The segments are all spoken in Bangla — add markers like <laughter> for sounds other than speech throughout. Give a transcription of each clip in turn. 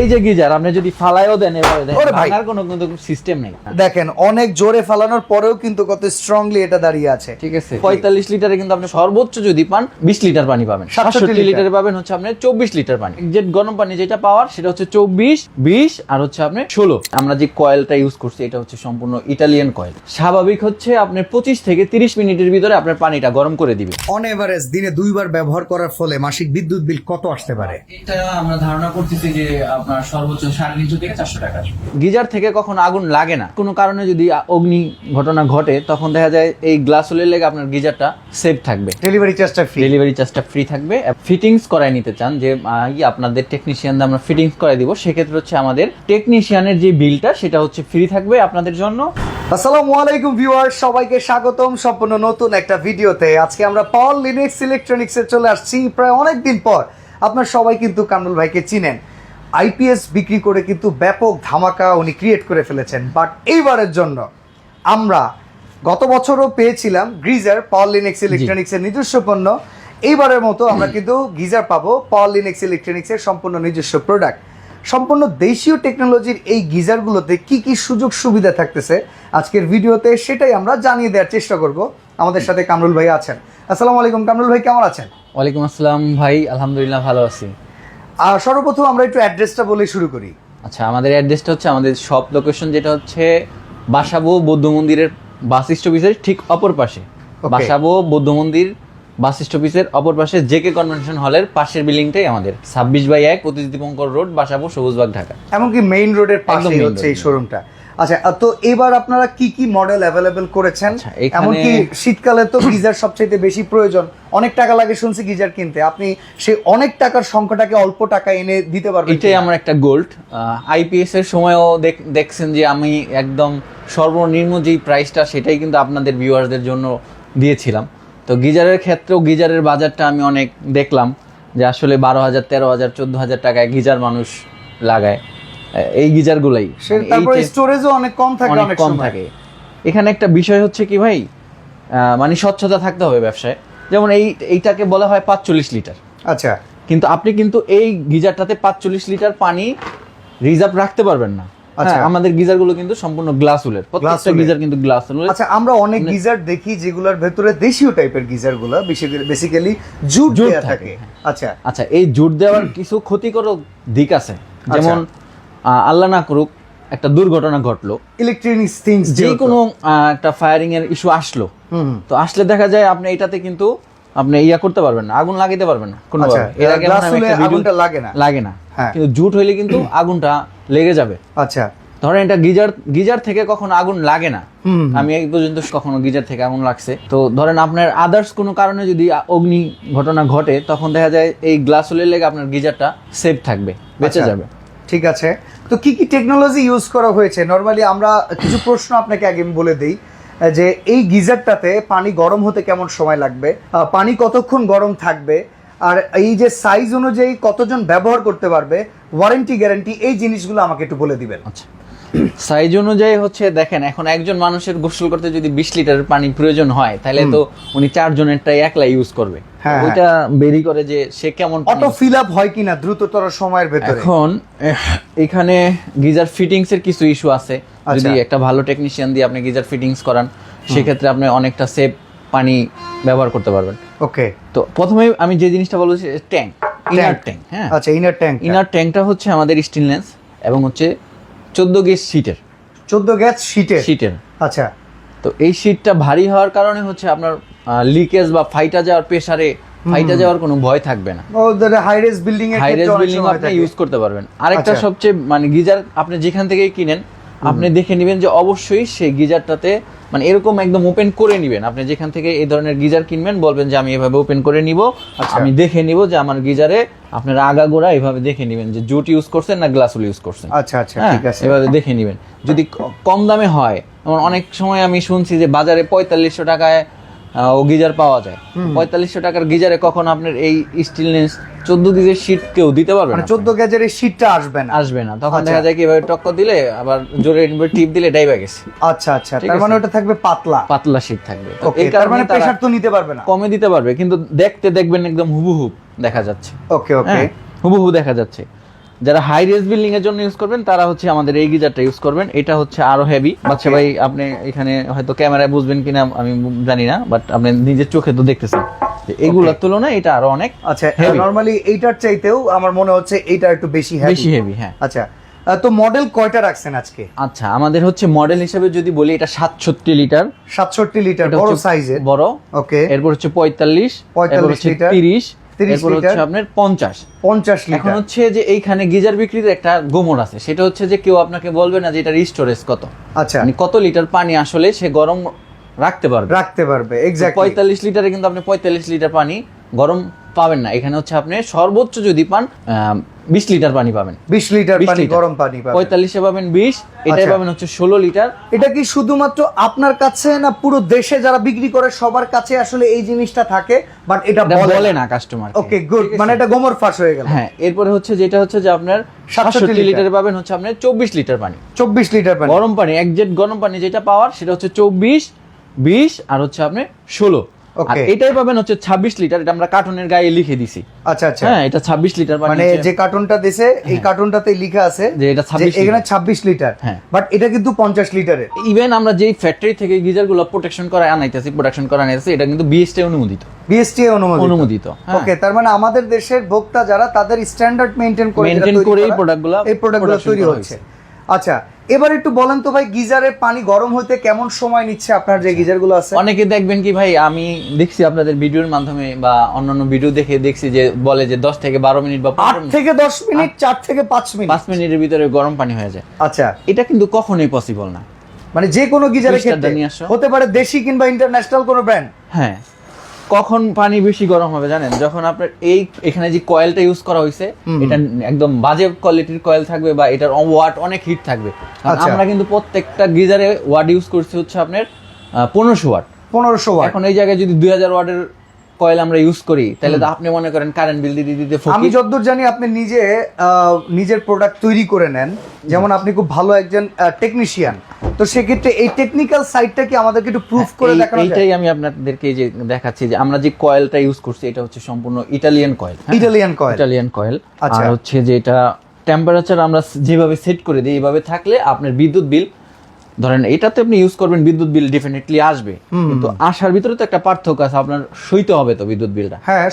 এই যে গিজার আপনি যদি ফালাইও দেন এভাবে দেন ওরে ভাই। ভাঙার কোনো কিন্তু সিস্টেম নেই। দেখেন অনেক জোরে ফালানোর পরেও কিন্তু কত স্ট্রংলি এটা দাঁড়িয়ে আছে। ঠিক আছে পঁয়তাল্লিশ লিটারে কিন্তু আপনি সর্বোচ্চ যদি পান বিশ লিটার পানি পাবেন। 67 লিটার। পাবেন হচ্ছে আপনি চব্বিশ লিটার পানি। যে গরম পানি যেটা পাওয়ার সেটা হচ্ছে চব্বিশ বিশ আর হচ্ছে আপনি ষোলো। আমরা যে কয়েলটা ইউজ করছি এটা হচ্ছে সম্পূর্ণ ইটালিয়ান কয়েল স্বাভাবিক হচ্ছে আপনার পঁচিশ থেকে তিরিশ মিনিটের ভিতরে আপনার পানিটা গরম করে দিবে অন এভারেজ দিনে দুইবার ব্যবহার করার ফলে মাসিক বিদ্যুৎ বিল কত আসতে পারে? এটা আমরা ধারণা করতেছি যে আপনার সর্বোচ্চ সাড়ে তিনশো থেকে চারশো টাকা। গিজার থেকে কখনো আগুন লাগে না। কোনো কারণে যদি অগ্নি ঘটনা ঘটে তখন দেখা যায় এই গ্লাস হলে লেগে আপনার গিজারটা সেফ থাকবে। ডেলিভারি চার্জটা ফ্রি ডেলিভারি চার্জটা ফ্রি থাকবে। ফিটিংস করায় নিতে চান যে আপনাদের টেকনিশিয়ান আমরা ফিটিংস করাই দিব সেক্ষেত্রে হচ্ছে আমাদের টেকনিশিয়ানের যে বিলটা সেটা হচ্ছে ফ্রি থাকবে আপনাদের জন্য। আসসালামু আলাইকুম ভিউয়ার সবাইকে স্বাগতম। সম্পূর্ণ নতুন একটা ভিডিওতে আজকে আমরা পল লিনেক্স ইলেকট্রনিক্স চলে আসছি। প্রায় অনেক দিন পর আপনার সবাই কিন্তু কামরুল ভাইকে চিনেন। আইপিএস বিক্রি করে কিন্তু ব্যাপক ধামাকা উনি ক্রিয়েট করে ফেলেছেন। বাট এইবারের জন্য আমরা গত বছরও পেয়েছিলাম গ্রিজার পাওয়ার লিনেক্স ইলেকট্রনিক্স এর নিজস্ব পণ্য। এইবারের মতো আমরা কিন্তু গিজার পাবো পাওয়ার লিনেক্স ইলেকট্রনিক্স এর সম্পূর্ণ নিজস্ব প্রোডাক্ট সম্পূর্ণ দেশীয় টেকনোলজির এই গিজারগুলোতে কি কি সুযোগ সুবিধা থাকতেছে আজকের ভিডিওতে সেটাই আমরা জানিয়ে দেওয়ার চেষ্টা করব। আমাদের সাথে কামরুল ভাই আছেন। আসসালামু আলাইকুম কামরুল ভাই কেমন আছেন? ওয়ালাইকুম আসসালাম ভাই আলহামদুলিল্লাহ ভালো আছি। আর সর্বপ্রথম আমরা একটু অ্যাড্রেসটা বলে শুরু করি। আচ্ছা আমাদের অ্যাড্রেসটা হচ্ছে আমাদের শপ লোকেশন যেটা হচ্ছে বাসাবো বৌদ্ধ মন্দিরের বাস স্টপিসের ঠিক অপর পাশে। বাসাবো বৌদ্ধ মন্দির বাস স্টপিসের অপর পাশে জেকে কনভেনশন হলের পাশের বিল্ডিংটাই আমাদের। ছাব্বিশ বাই এক প্রতিদিনপঙ্কর রোড বাসাবো সবুজবাগ ঢাকা। এমনকি মেইন রোডের পাশে হচ্ছে এই শোরুমটা আচ্ছা তো এবার আপনারা কি কি মডেল অ্যাভেলেবেল করেছেন? আচ্ছা, এমনকি শীতকালে তো গিজার সবচেয়ে বেশি প্রয়োজন। অনেক টাকা লাগে শুনছি গিজার কিনতে। আপনি সেই অনেক টাকার সংখ্যাটাকে অল্প টাকা এনে দিতে পারবেন এটাই আমার একটা গোল্ড আইপিএস এর সময়ও দেখ- দেখছেন যে আমি একদম সর্বনিম্ন যেই প্রাইসটা সেটাই কিন্তু আপনাদের ভিউয়ারদের জন্য দিয়েছিলাম। তো গিজারের ক্ষেত্রেও গিজারের বাজারটা আমি অনেক দেখলাম যে আসলে বারো হাজার তেরো হাজার চোদ্দ হাজার টাকায় গিজার মানুষ লাগায়। এই গিজারগুলাই। মানে তারপরে স্টোরেজও অনেক কম থাকে অনেক কম থাকে। এখানে একটা বিষয় হচ্ছে কি ভাই মানে স্বচ্ছতা থাকতে হবে ব্যবসায়। যেমন এই এইটাকে বলা হয় পাঁচচল্লিশ লিটার। আচ্ছা। কিন্তু আপনি কিন্তু এই গিজারটাতে পাঁচচল্লিশ লিটার পানি রিজার্ভ রাখতে পারবেন না। আচ্ছা। হ্যাঁ, আমাদের গিজারগুলো কিন্তু সম্পূর্ণ গ্লাস উলের প্রত্যেকটা গিজার কিন্তু গ্লাস উলের আচ্ছা আমরা অনেক গিজার দেখি যেগুলোর ভেতরে দেশীয় টাইপের গিজারগুলো বেসিক্যালি জুট দেয়া থাকে, থাকে। আচ্ছা। আচ্ছা এই জুট দেওয়ার কিছু ক্ষতিকর দিক আছে। যেমন আহ, আল্লাহ না করুক একটা দুর্ঘটনা ঘটলো। ইলেকট্রনিক্স থিংস যে কোনো একটা ফায়ারিং এর ইস্যু আসলো তো আসলে দেখা যায় আপনি এটাতে কিন্তু আপনি ইয়া করতে পারবেন না আগুন লাগাইতে পারবেন না কোনো আচ্ছা, glass হলে আগুনটা লাগে না। লাগে না। হ্যাঁ। কিন্তু জুট হইলে কিন্তু <clears throat> আগুনটা লেগে যাবে। আচ্ছা। ধরেন এটা গিজার গিজার থেকে কখনো আগুন লাগে না। আমি এই পর্যন্ত কখনো গিজার থেকে আগুন লাগছে। তো ধরেন আপনার আদার্স কোনো কারণে যদি অগ্নি ঘটনা ঘটে তখন দেখা যায় এই গ্লাস হলে লেগে আপনার গিজারটা সেফ থাকবে বেঁচে আচ্ছা, যাবে। ঠিক আছে। তো কি কি টেকনোলজি ইউজ করা হয়েছে? নর্মালি আমরা কিছু প্রশ্ন আপনাকে আগে আমি বলে দিই যে এই গিজারটাতে পানি গরম হতে কেমন সময় লাগবে? পানি কতক্ষণ গরম থাকবে? আর এই যে সাইজ অনুযায়ী কতজন ব্যবহার করতে পারবে? ওয়ারেন্টি গ্যারান্টি এই জিনিসগুলো আমাকে একটু বলে দিবেন। আচ্ছা। সাইজ অনুযায়ী হচ্ছে দেখেন এখন একজন মানুষের গোসল করতে যদি বিশ লিটারের পানি প্রয়োজন হয় তাহলে তো উনি চারজনেরটাই একলা ইউজ করবে। ওইটা বেরি করে যে সে কেমন অটো ফিল আপ হয় কিনা দ্রুততর সময়ের ভেতরে। এখন এখানে গিজার ফিটিংস এর কিছু ইস্যু আছে। আচ্ছা। যদি একটা ভালো টেকনিশিয়ান দিয়ে আপনি গিজার ফিটিংস করান সেক্ষেত্রে আপনি অনেকটা সেফ পানি ব্যবহার করতে পারবেন। ওকে। তো প্রথমে আমি যে জিনিসটা বলব ট্যাঙ্ক ইনার ট্যাঙ্ক হ্যাঁ। আচ্ছা ইনার ট্যাঙ্ক ইনার ট্যাঙ্কটা হচ্ছে আমাদের স্টিলনেস এবং হচ্ছে চোদ্দ গেজ শীটের চোদ্দ গ্যাস শীটে শীটের আচ্ছা। তো এই শীটটা ভারী হওয়ার কারণে হচ্ছে আপনার লিকেজ বা ফাইটা যাওয়ার প্রেসারে ফাইটা যাওয়ার কোনো ভয় থাকবে না। ওদের হাই রেস বিল্ডিং এর হাই রেস বিল্ডিং আপনি ইউজ করতে পারবেন। আরেকটা আচ্ছা। সবচেয়ে মানে গিজার আপনি যেখান থেকেই কিনেন আপনি দেখে নেবেন যে অবশ্যই সেই গিজারটাতে মানে এরকম একদম ওপেন করে নেবেন। আপনি যেখান থেকে এই ধরনের গিজার কিনবেন বলবেন যে আমি এভাবে ওপেন করে নিব। আচ্ছা। আমি দেখে নিব যে আমার গিজারে আপনার আগাগোড়া এভাবে দেখে নেবেন যে জুট ইউজ করছেন না গ্লাসুল ইউজ করছেন। আচ্ছা আচ্ছা হ্যাঁ, ঠিক আছে। এভাবে দেখে নেবেন। যদি কম দামে হয় অনেক সময় আমি শুনছি যে বাজারে পঁয়তাল্লিশশো টাকায় ও গিজার পাওয়া যায়। পঁয়তাল্লিশশো টাকার গিজারে কখন আপনার এই স্টিলনেস চোদ্দ গিজের শীট কেউ দিতে পারবে মানে না? চোদ্দ গ্যাজের এই শীটটা আসবে না। আসবে না। তখন আচ্ছা। দেখা যায় কি এভাবে টক্কর দিলে আবার জোরে টিপ দিলে ডাইবা গেছে। আচ্ছা আচ্ছা। তার মানে ওটা থাকবে পাতলা। পাতলা শীট থাকবে। এই তার কারণে মানে প্রেসার তো নিতে পারবে না। কমে দিতে পারবে কিন্তু দেখতে দেখবেন একদম হুবহু দেখা যাচ্ছে। ওকে ওকে হ্যাঁ, হুবহু দেখা যাচ্ছে। যারা হাই রেস বিল্ডিং এর জন্য ইউজ করবেন তারা হচ্ছে আমাদের এই গিজারটা ইউজ করবেন। এটা হচ্ছে আরও হেভি বাচ্চা ভাই আপনি এখানে হয়তো ক্যামেরায় বুঝবেন কিনা আমি জানি না বাট আপনি নিজের চোখে তো দেখতেছেন। এগুলোর তুলনায় এটা আরও অনেক আচ্ছা নরমালি এইটার চাইতেও আমার মনে হচ্ছে এইটা একটু বেশি হেভি বেশি হেভি হ্যাঁ। আচ্ছা তো মডেল কয়টা রাখছেন আজকে? আচ্ছা আমাদের হচ্ছে মডেল হিসেবে যদি বলি এটা সাতষট্টি লিটার। সাতষট্টি লিটার বড় সাইজের বড়। ওকে এরপর হচ্ছে পঁয়তাল্লিশ 45 এরপর লিটার, তিরিশ 30 এরপর হচ্ছে আপনার পঞ্চাশ। পঞ্চাশ এখন হচ্ছে যে এইখানে গিজার বিক্রির একটা গোমর আছে। সেটা হচ্ছে যে কেউ আপনাকে বলবে না যে এটা স্টোরেজ কত। আচ্ছা। মানে কত লিটার পানি আসলে সে গরম রাখতে পারবে। রাখতে পারবে এক্স্যাক্ট পঁয়তাল্লিশ লিটারে কিন্তু আপনি পঁয়তাল্লিশ লিটার পানি গরম পাবেন না। এখানে হচ্ছে আপনি সর্বোচ্চ যদি পান বিশ লিটার পানি পাবেন। বিশ লিটার পানি গরম পানি পঁয়তাল্লিশে পাবেন বিশ এটাই আচ্ছা। পাবেন হচ্ছে ষোলো লিটার। এটা কি শুধুমাত্র আপনার কাছে না পুরো দেশে যারা বিক্রি করে সবার কাছে আসলে এই জিনিসটা থাকে? বাট এটা বলে না। কাস্টমার ওকে গুড মানে এটা গোমর ফাঁস হয়ে গেল। হ্যাঁ এরপরে হচ্ছে যেটা হচ্ছে যে আপনার 67 সাতষট্টি লিটার। পাবেন হচ্ছে আপনার চব্বিশ লিটার পানি। চব্বিশ লিটার পানি। গরম পানি এক জেট গরম পানি যেটা পাওয়ার সেটা হচ্ছে চব্বিশ বিশ আর হচ্ছে আপনি ষোলো। আর এটাই পাবেন হচ্ছে ছাব্বিশ লিটার এটা আমরা কার্টুনের গায়ে লিখে দিছি। আচ্ছা আচ্ছা। হ্যাঁ এটা ছাব্বিশ লিটার মানে যে কার্টুনটা দিছে এই কার্টুনটাতে লেখা আছে যে এটা 26 এখানে লিটার। ছাব্বিশ লিটার। হ্যাঁ। বাট এটা কিন্তু পঞ্চাশ লিটারের। ইভেন আমরা যেই ফ্যাক্টরি থেকে গিজারগুলো প্রোটেকশন করে আনাইতেছি প্রোডাকশন করে আনাইতেছি এটা কিন্তু বিএসটি অনুমোদিত। বিএসটি অনুমোদিত। অনুমোদিত হ্যাঁ। ওকে তার মানে আমাদের দেশের ভোক্তা যারা তাদের স্ট্যান্ডার্ড মেনটেন করে তৈরি করে এই প্রোডাক্টগুলো এই প্রোডাক্টগুলো তৈরি হচ্ছে। আচ্ছা এবার একটু বলেন তো ভাই গিজারের পানি গরম হতে কেমন সময় নিচ্ছে আপনার যে গিজারগুলো আছে? অনেকে দেখবেন কি ভাই আমি দেখছি আপনাদের ভিডিওর মাধ্যমে বা অন্যান্য ভিডিও দেখে দেখছি যে বলে যে দশ থেকে বারো মিনিট বা আট থেকে দশ মিনিট চার থেকে পাঁচ মিনিট। পাঁচ মিনিটের ভিতরে গরম পানি হয়ে যায়। আচ্ছা। এটা কিন্তু কখনোই পসিবল না। মানে যে কোনো গিজারের ক্ষেত্রে। হতে পারে দেশি কিংবা ইন্টারন্যাশনাল কোনো ব্র্যান্ড হ্যাঁ। কখন পানি বেশি গরম হবে জানেন? যখন আপনার এই এখানে যে কয়েলটা ইউজ করা হয়েছে এটা একদম বাজে কোয়ালিটির কয়েল থাকবে বা এটার ওয়াট অনেক হিট থাকবে। আচ্ছা। আমরা কিন্তু প্রত্যেকটা গিজারে ওয়াট ইউজ করছি হচ্ছে আপনার পনেরোশো ওয়াট পনেরোশো ওয়াট এখন এই জায়গায় যদি দুই হাজার ওয়াটের কয়েল আমরা ইউজ করি তাহলে তো আপনি মনে করেন কারেন্ট বিল দিতে দিতে আমি যতদূর জানি আপনি নিজে নিজের প্রোডাক্ট তৈরি করে নেন। যেমন আপনি খুব ভালো একজন টেকনিশিয়ান তো সেক্ষেত্রে এই টেকনিক্যাল সাইডটা কি আমাদেরকে একটু প্রুফ করে এই- দেখানো এইটাই আমি আপনাদেরকে যে দেখাচ্ছি যে আমরা যে কয়েলটা ইউজ করছি এটা হচ্ছে সম্পূর্ণ Italian coil Italian coil. Italian coil. আচ্ছা। আর হচ্ছে যে এটা টেম্পারেচার আমরা যেভাবে সেট করে দিই এইভাবে থাকলে আপনার বিদ্যুৎ বিল ধরেন এটাতে আপনি ইউজ করবেন বিদ্যুৎ বিল ডেফিনেটলি আসবে। কিন্তু আসার ভিতরে তো একটা পার্থক্য আছে আপনার সইতে হবে তো বিদ্যুৎ বিলটা। হ্যাঁ,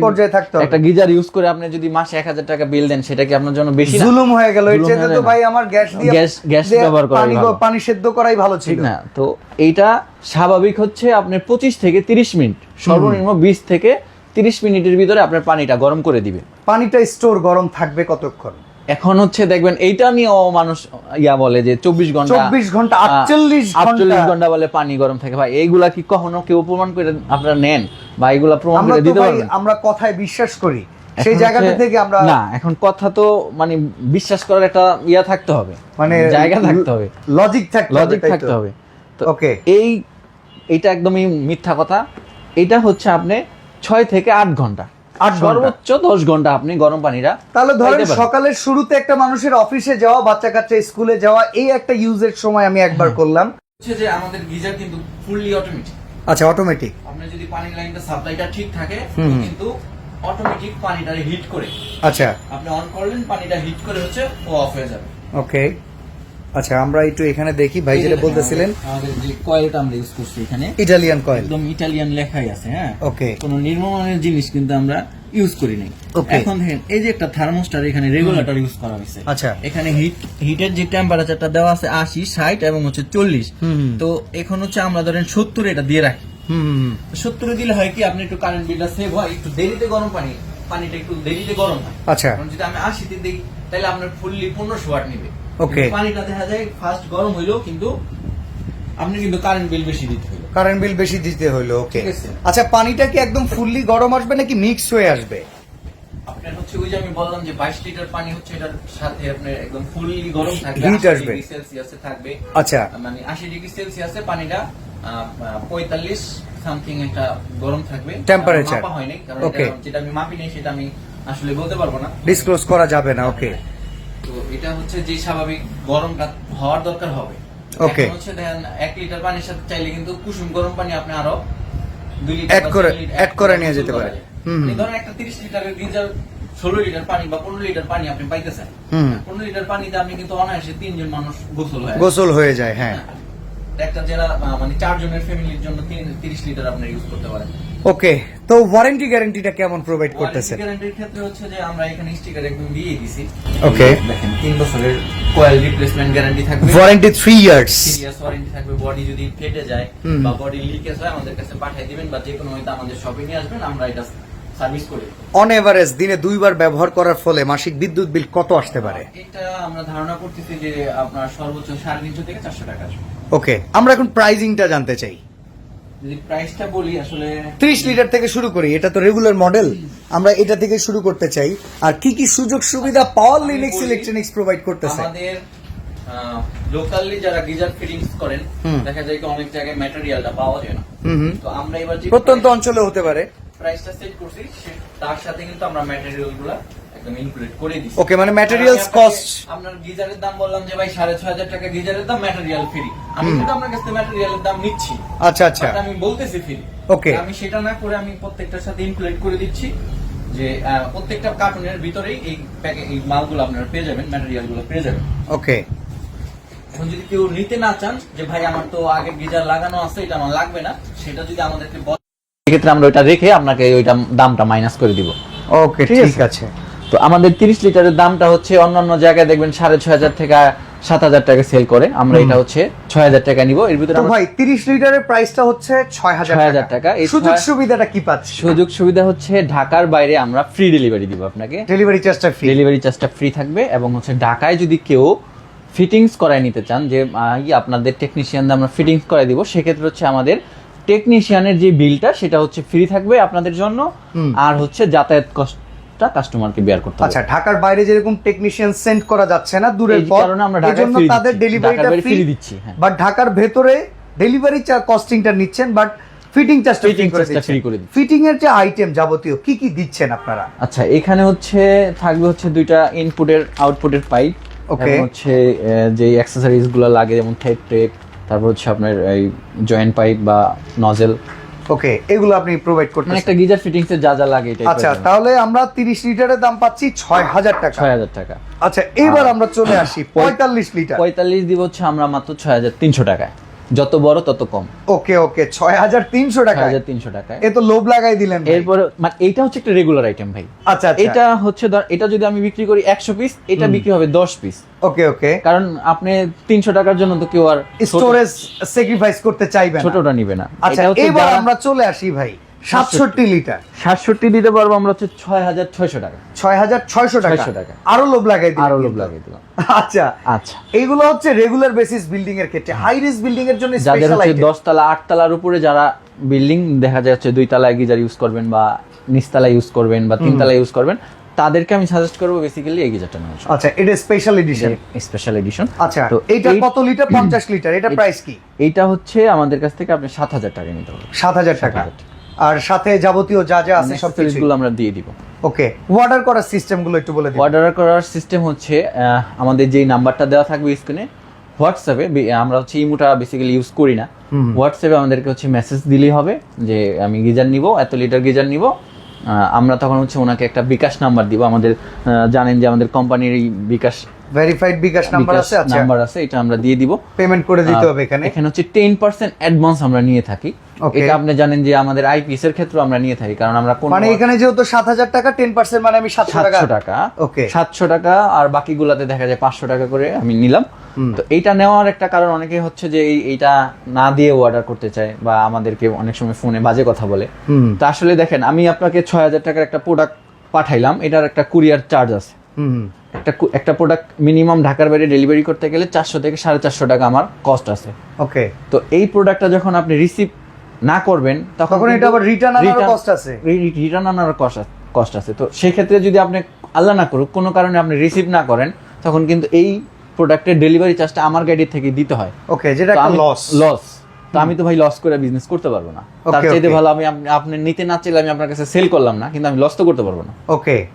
পর্যায়ে থাকতে হবে। একটা গিজার ইউজ করে আপনি যদি মাসে এক হাজার টাকা বিল দেন সেটা কি আপনার জন্য বেশি না? জুলুম হয়ে গেল। এর চাইতে হয়ে তো ভাই আমার গ্যাস দিয়ে গ্যাস- গ্যাস ব্যবহার করাই পানি। পানি সেদ্ধ করাই ভালো ছিল। ঠিক না। তো এইটা স্বাভাবিক হচ্ছে আপনার পঁচিশ থেকে তিরিশ মিনিট সর্বনিম্ন বিশ থেকে তিরিশ মিনিটের ভিতরে আপনার পানিটা গরম করে দিবে পানিটা স্টোর গরম থাকবে কতক্ষণ? এখন হচ্ছে দেখবেন এইটা নিয়েও মানুষ ইয়া বলে যে চব্বিশ ঘণ্টা 24 ঘণ্টা, 48 আটচল্লিশ ঘণ্টা। বলে পানি গরম থাকে। ভাই এইগুলা কি কখনো কেউ প্রমাণ করে আপনারা নেন? বা এইগুলা প্রমাণ করে দিতে পারবেন? আমরা কথায় বিশ্বাস করি। সেই জায়গাটা থেকে আমরা না এখন কথা তো মানে বিশ্বাস করার একটা ইয়া থাকতে হবে। মানে জায়গা থাকতে হবে। লজিক থাকতে লজিক থাকতে হবে। তো ওকে এই এইটা একদমই মিথ্যা কথা। এটা হচ্ছে আপনি ছয় থেকে আট ঘণ্টা। সর্বোচ্চ দশ ঘণ্টা আপনি গরম পানিটা তাহলে ধরেন সকালের শুরুতে একটা মানুষের অফিসে যাওয়া বাচ্চা কাচ্চা স্কুলে যাওয়া এই একটা ইউজের সময় আমি একবার করলাম। হচ্ছে যে আমাদের গিজার কিন্তু ফুললি অটোমেটিক আচ্ছা অটোমেটিক আপনার যদি পানির লাইনটা সাপ্লাইটা ঠিক থাকে কিন্তু অটোমেটিক পানিটা হিট করে। আচ্ছা। আপনি অন করলেন পানিটা হিট করে হচ্ছে ও অফ হয়ে যাবে। ওকে আচ্ছা আমরা একটু এখানে দেখি ভাই যেটা বলতেছিলেন। আমাদের যে কয়েলটা আমরা ইউজ করছি এখানে ইটালিয়ান কয়েল একদম ইটালিয়ান লেখাই আছে হ্যাঁ? ওকে কোনো নির্মমানের জিনিস কিন্তু আমরা ইউজ করি নাই। এখন দেখেন এই যে একটা থার্মোস্টার এখানে রেগুলেটর ইউজ করা হয়েছে। আচ্ছা। এখানে হিট হিটের যে টেম্পারেচারটা দেওয়া আছে আশি ষাট এবং হচ্ছে চল্লিশ। হুম। তো এখন হচ্ছে আমরা ধরেন সত্তর এটা দিয়ে রাখি। সত্তরে দিলে হয় কি আপনি একটু কারেন্ট বিলটা সেভ হয় একটু দেরিতে গরম পানি পানিটা একটু দেরিতে গরম হয়। আচ্ছা। যদি আমি আশিতে দিই তাহলে আপনার ফুললি পনেরোশো ওয়াট নিবে। কিন্তু পানিটা দেখা যায় ফার্স্ট গরম হইলেও কিন্তু আপনি কিন্তু কারেন্ট বিল বেশি দিতে হইল। কারেন্ট বিল বেশি দিতে হলো ওকে আচ্ছা পানিটা কি একদম ফুললি গরম আসবে নাকি মিক্স হয়ে আসবে? আপনার হচ্ছে ওই যে আমি বললাম যে বাইশ লিটার পানি হচ্ছে এটার সাথে আপনার একদম ফুললি গরম থাকবে 80 আসবে। সেলসিয়াসে থাকবে। আচ্ছা। মানে আশি ডিগ্রি সেলসিয়াসে পানিটা পঁয়তাল্লিশ সামথিং একটা গরম থাকবে। Temperature. মাপা হয়নি কারণ যেটা আমি মাপি নেই সেটা আমি আসলে বলতে পারব না। ডিসক্লোজ করা যাবে না ওকে তো এটা হচ্ছে যে স্বাভাবিক গরমটা হওয়ার দরকার হবে. এখন হচ্ছে দেখেন এক লিটার পানির সাথে চাইলে কিন্তু কুসুম গরম পানি আপনি আরও বা করে- তিন করে নিয়ে যেতে পারে। ধরেন একটা তিরিশ লিটারের গিজার ষোলো লিটার পানি বা পনেরো লিটার পানি আপনি পাইতেছেন। পনেরো লিটার পানিতে আপনি কিন্তু অনায়াসে তিনজন মানুষ গোসল হয় গোসল হয়ে যায় হ্যাঁ। একটা যারা মানে চারজনের ফ্যামিলির জন্য তিরিশ লিটার আপনি ইউজ করতে পারেন। ওকে তো ওয়ারেন্টি গ্যারান্টিটা কেমন প্রোভাইড করতেছে? গ্যারান্টির ক্ষেত্রে হচ্ছে যে আমরা এখানে স্টিকার একদম দিয়ে দিছি। Okay. দেখেন তিন বছরের কোয়েল রিপ্লেসমেন্ট গ্যারান্টি থাকবে। Warranty three years serious warranty থাকবে বডি যদি ফেটে যায় বা বডি লিকেজ হয় আমাদের কাছে পাঠিয়ে দিবেন বা যে কোনো হয়তো আমাদের শপে নিয়ে আসবেন আমরা এটা সার্ভিস করি অন এভারেজ দিনে দুইবার ব্যবহার করার ফলে মাসিক বিদ্যুৎ বিল কত আসতে পারে? এটা আমরা ধারণা করতেছি যে আপনার সর্বোচ্চ সাড়ে তিনশো থেকে চারশো টাকা আসবে। ওকে আমরা এখন প্রাইজিংটা জানতে চাই। যদি প্রাইসটা বলি আসলে ত্রিশ লিটার থেকে শুরু করি এটা তো রেগুলার মডেল আমরা এটা থেকে শুরু করতে চাই। আর কি কি সুযোগ সুবিধা পাওয়ার লিনিক্স ইলেকট্রনিক্স প্রোভাইড করতেছে? আমাদের লোকালি যারা গিজার ফিটিংস করেন। দেখা যায় কি অনেক জায়গায় ম্যাটেরিয়ালটা পাওয়া যায় না। তো আমরা এবার যে প্রত্যন্ত অঞ্চলে হতে পারে। প্রাইসটা সেট করছি তার সাথে কিন্তু আমরা ম্যাটেরিয়ালগুলা একদম ইনক্লুড করে দিচ্ছি Okay, মানে materials cost- আপনার গিজারের দাম বললাম যে ভাই সাড়ে ছয় হাজার টাকা গিজারের দাম ম্যাটেরিয়াল ফ্রি আমি কিন্তু আপনার কাছে ম্যাটেরিয়ালের দাম নিচ্ছি। আচ্ছা আচ্ছা। আমি বলতেছি ফ্রি Okay. আমি সেটা না করে আমি প্রত্যেকটার সাথে ইনক্লুড করে দিচ্ছি যে প্রত্যেকটা কার্টুনের ভিতরেই এই প্যাকে এই মালগুলো আপনারা পেয়ে যাবেন ম্যাটেরিয়ালগুলো পেয়ে যাবেন। ওকে এখন যদি কেউ নিতে না চান যে ভাই আমার তো আগে গিজার লাগানো আছে এটা আমার লাগবে না সেটা যদি আমাদেরকে বল সেক্ষেত্রে আমরা ওইটা রেখে আপনাকে ওইটা দামটা মাইনাস করে দিব। ওকে ঠিক আছে। তো আমাদের তিরিশ লিটারের দামটা হচ্ছে অন্যান্য জায়গায় দেখবেন সাড়ে ছয় হাজার থেকে সাত হাজার টাকা সেল করে। আমরা এটা হচ্ছে ছয় হাজার টাকা নিব। এর ভিতরে ভাই তিরিশ লিটারের প্রাইসটা হচ্ছে ছয় হাজার টাকা। এই সুযোগ সুবিধাটা কি পাচ্ছি সুযোগ সুবিধা হচ্ছে ঢাকার বাইরে আমরা ফ্রি ডেলিভারি দিব আপনাকে। ডেলিভারি চার্জটা ফ্রি ডেলিভারি চার্জটা ফ্রি থাকবে এবং হচ্ছে ঢাকায় যদি কেউ ফিটিংস করায় নিতে চান যে আপনাদের টেকনিশিয়ান আমরা ফিটিংস করাই দিব সেক্ষেত্রে হচ্ছে আমাদের টেকনিশিয়ানের যে বিলটা সেটা হচ্ছে ফ্রি থাকবে আপনাদের জন্য। আর হচ্ছে যাতায়াত কষ্টটা কাস্টমারকে বেয়ার করতে হবে। আচ্ছা ঢাকার বাইরে যেরকম টেকনিশিয়ান সেন্ড করা যাচ্ছে না দূরের পর কারণে আমরা ঢাকায় এজন্য তাদের ডেলিভারিটা ফ্রি দিচ্ছি, হ্যাঁ। বাট ঢাকার ভেতরে ডেলিভারি চার্জ কস্টিংটা নিচ্ছেন বাট ফিটিং চার্জটা ফ্রি charge দিচ্ছেন। free করে দিচ্ছি। ফিটিং এর যে আইটেম যাবতীয় কি কি দিচ্ছেন আপনারা? আচ্ছা এখানে হচ্ছে থাকবে হচ্ছে দুইটা ইনপুটের আউটপুটের পাইপ ওকে হচ্ছে যে অ্যাক্সেসরিজগুলো লাগে যেমন থেড টেক তারপর হচ্ছে আপনার এই জয়েন্ট পাইপ বা নজেল ওকে এগুলো আপনি প্রোভাইড মানে একটা গিজার ফিটিংস এর যা যা লাগে এটা আচ্ছা তাহলে আমরা তিরিশ লিটারের দাম পাচ্ছি ছয় হাজার টাকা। ছয় হাজার টাকা। আচ্ছা এবার আমরা চলে আসি পঁয়তাল্লিশ লিটার। পঁয়তাল্লিশ দিব হচ্ছে আমরা মাত্র ছয় হাজার তিনশো টাকায়। যত বড় তত কম। ওকে ওকে ছয় হাজার তিনশো টাকা হাজার তিনশো টাকা এ তো লোভ লাগাই দিলেন এরপরে মানে এইটা হচ্ছে একটা রেগুলার আইটেম ভাই। আচ্ছা আচ্ছা। এটা হচ্ছে ধর এটা যদি আমি বিক্রি করি একশো পিস এটা বিক্রি হবে দশ পিস ওকে ওকে। কারণ আপনি তিনশো টাকার জন্য তো কেউ আর স্টোরেজ স্যাক্রিফাইস করতে চাইবেন ছোটটা নিবে না। আচ্ছা এবার আমরা চলে আসি ভাই। সাতষট্টি লিটার। সাতষট্টি দিতে পারব আমরা হচ্ছে ছয় হাজার ছয়শো টাকা। ছয় হাজার ছয়শো টাকা। টাকা। আরও লোভ লাগাই আরও লোভ। লাগিয়ে দিলাম। আচ্ছা। আচ্ছা। হচ্ছে রেগুলার বেসিস বিল্ডিং এর ক্ষেত্রে। হাই রিস্ক বিল্ডিং এর জন্য যাদের হচ্ছে দশতলা আটতলার উপরে যারা বিল্ডিং দেখা যাচ্ছে দুই তলায় গিজার ইউজ করবেন বা নিচতলা ইউজ করবেন বা তিনতলা ইউজ করবেন তাদেরকে আমি সাজেস্ট করব বেসিক্যালি এই গিজারটা নেওয়ার আচ্ছা এটা স্পেশাল এডিশন স্পেশাল এডিশন আচ্ছা তো এইটা কত লিটার? <clears throat> পঞ্চাশ লিটার। এটা প্রাইস কি? এইটা হচ্ছে আমাদের কাছ থেকে আপনি সাত হাজার টাকা নিতে পারবেন। সাত হাজার টাকা। 7,000 আর সাথে যাবতীয় যা যা আছে সবগুলো আমরা দিয়ে দিব। ওকে অর্ডার করার সিস্টেমগুলো একটু বলে দিন। অর্ডার করার সিস্টেম হচ্ছে আমাদের যেই নাম্বারটা দেওয়া থাকবে স্ক্রিনে হোয়াটসঅ্যাপে আমরা হচ্ছে ইমোটা বেসিক্যালি ইউজ করি না। হোয়াটসঅ্যাপে আমাদেরকে হচ্ছে মেসেজ দিলেই হবে যে আমি গিজার নিব এত লিটার গিজার নিব। আমরা তখন হচ্ছে ওনাকে একটা বিকাশ নাম্বার দিব। আমাদের জানেন যে আমাদের কোম্পানির এই বিকাশ ভেরিফাইড বিকাশ নাম্বার আছে আচ্ছা। নাম্বার আছে এটা আমরা দিয়ে দিব। পেমেন্ট করে দিতে হবে এখানে। এখানে হচ্ছে টেন পার্সেন্ট অ্যাডভান্স আমরা নিয়ে থাকি. এটা আপনি জানেন যে আমাদের আইপিএস এর ক্ষেত্রে আমরা নিয়ে থাকি কারণ আমরা কোন মানে এখানে যেহেতু সাত হাজার টাকা টেন পার্সেন্ট মানে আমি সাতশো টাকা। সাতশো টাকা। ওকে সাতশো টাকা আর বাকিগুলাতে দেখা যায় পাঁচশো টাকা করে আমি নিলাম। তো এইটা নেওয়ার একটা কারণ অনেকে হচ্ছে যে এই- এইটা না দিয়ে অর্ডার করতে চায় বা আমাদেরকে অনেক সময় ফোনে বাজে কথা বলে। তো আসলে দেখেন আমি আপনাকে ছয় হাজার টাকার একটা প্রোডাক্ট পাঠাইলাম এটার একটা কুরিয়ার চার্জ আছে। একটা একটা প্রোডাক্ট মিনিমাম ঢাকার বাইরে ডেলিভারি করতে গেলে চারশো থেকে সাড়ে চারশো টাকা আমার কস্ট আছে। ওকে তো এই প্রোডাক্টটা যখন আপনি রিসিভ না করবেন তখন এটা আবার রিটার্ন আনারও কস্ট আছে। রিটার্ন আনার কষ্ট আছে। তো সেক্ষেত্রে যদি আপনি আল্লাহ না করুক কোনো কারণে আপনি রিসিভ না করেন তখন কিন্তু এই প্রোডাক্টের ডেলিভারি চার্জটা আমার গাড়ি থেকে দিতে হয়। ওকে যেটা একটা লস লস তো আমি তো ভাই লস করে বিজনেস করতে পারব না। তার চাইতে ভালো আমি আপ- আপনি নিতে না চাইলে আমি আপনার কাছে সেল করলাম না কিন্তু আমি লস তো করতে পারব না। ওকে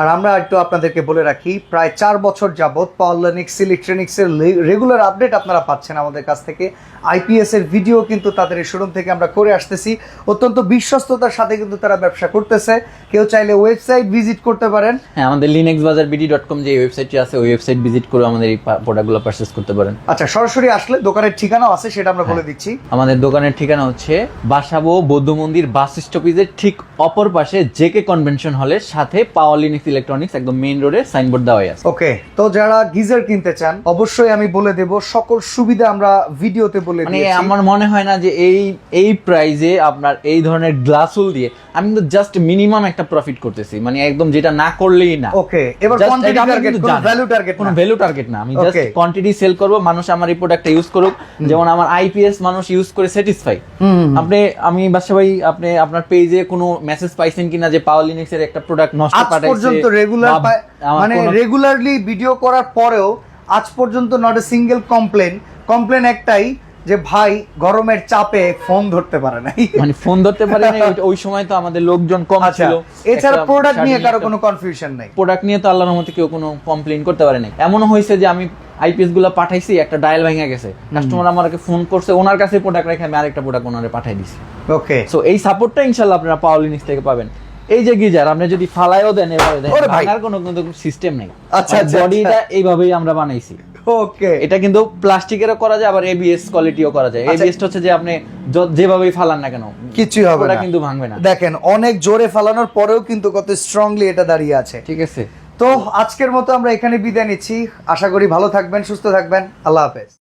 আর আমরা একটু আপনাদেরকে বলে রাখি প্রায় চার বছর যাবৎ পাওয়ারলেনিক্স ইলেকট্রনিক্সের রেগুলার আপডেট আপনারা পাচ্ছেন আমাদের কাছ থেকে। আইপিএস এর ভিডিও কিন্তু তাদের এই শোরুম থেকে আমরা করে আসতেছি। অত্যন্ত বিশ্বস্ততার সাথে কিন্তু তারা ব্যবসা করতেছে। কেউ চাইলে ওয়েবসাইট ভিজিট করতে পারেন। হ্যাঁ আমাদের লিনেক্স বাজার বিডি ডট কম যে ওয়েবসাইটটি আছে ওই ওয়েবসাইট ভিজিট করে আমাদের এই প্রোডাক্টগুলো পারচেস করতে পারেন। আচ্ছা সরাসরি আসলে দোকানের ঠিকানাও আছে সেটা আমরা বলে দিচ্ছি। আমাদের দোকানের ঠিকানা হচ্ছে বাসাবো বৌদ্ধ মন্দির বাস স্টপেজের ঠিক অপর পাশে জেকে কনভেনশন হলের সাথে পাওয়ার লিনিক্স ইলেকট্রনিক্স একদম মেইন রোডে সাইনবোর্ড দেওয়াই আছে। ওকে তো যারা গিজার কিনতে চান অবশ্যই আমি বলে দেব সকল সুবিধা আমরা ভিডিওতে বলে মানে দিয়েছি। আমার মনে হয় না যে এই এই প্রাইজে আপনার এই ধরনের গ্লাসুল দিয়ে আমি কিন্তু জাস্ট মিনিমাম একটা প্রফিট করতেছি। মানে একদম যেটা না করলেই না। ওকে এবার কোয়ান্টিটি টার্গেট কোনো। ভ্যালু টার্গেট কোনো ভ্যালু টার্গেট না। আমি জাস্ট কোয়ান্টিটি সেল করব মানুষ আমার এই প্রোডাক্টটা ইউজ করুক। যেমন আমার আইপিএস মানুষ ইউজ করে স্যাটিসফাই আপনি আমি বাসা ভাই আপনি আপনার পেজে কোনো মেসেজ পাইছেন কিনা যে পাওয়ার লিনিক্স এর একটা প্রোডাক্ট নষ্ট পাঠাইছে? পর্যন্ত রেগুলার মানে রেগুলারলি ভিডিও করার পরেও আজ পর্যন্ত not a single complain complain একটাই যে ভাই গরমের চাপে ফোন ধরতে পারে নাই। মানে ফোন ধরতে পারে না ওই- সময় তো আমাদের লোকজন কম আচ্ছা ছিল। এছাড়া প্রোডাক্ট নিয়ে কারও কোনো কনফিউশন নাই। প্রোডাক্ট নিয়ে তো আল্লাহর মধ্যে কেউ কোনো কমপ্লেন করতে পারে নাই। এমনও হয়েছে যে আমি আইপিএসগুলো পাঠাইছি একটা ডায়াল ভেঙে গেছে। কাস্টমার আমাকে ফোন করছে ওনার কাছে প্রোডাক্ট রেখে আমি আরেকটা প্রোডাক্ট ওনারে পাঠাই দিছি। ওকে সো এই সাপোর্টটা ইনশাল্লাহ আপনারা পাওয়ার লিনিক্স থেকে পাবেন। এই যে গিজার আপনি যদি ফালাইও দেন এভাবে দেন ভাঙার কোনো কিন্তু সিস্টেম নেই। আচ্ছা, আচ্ছা, বডিটা এইভাবেই আমরা বানাইছি। ওকে। এটা কিন্তু প্লাস্টিকেরও করা যায় আবার এবিএস কোয়ালিটিও করা যায়। আচ্ছা। এবিএস হচ্ছে যে আপনি যেভাবেই ফালান না কেন কিছুই হবে না। কিন্তু ভাঙবে না। দেখেন অনেক জোরে ফালানোর পরেও কিন্তু কত স্ট্রংলি এটা দাঁড়িয়ে আছে। ঠিক আছে। তো আজকের মতো আমরা এখানে বিদায় নিচ্ছি। আশা করি ভালো থাকবেন সুস্থ থাকবেন। আল্লাহ হাফেজ।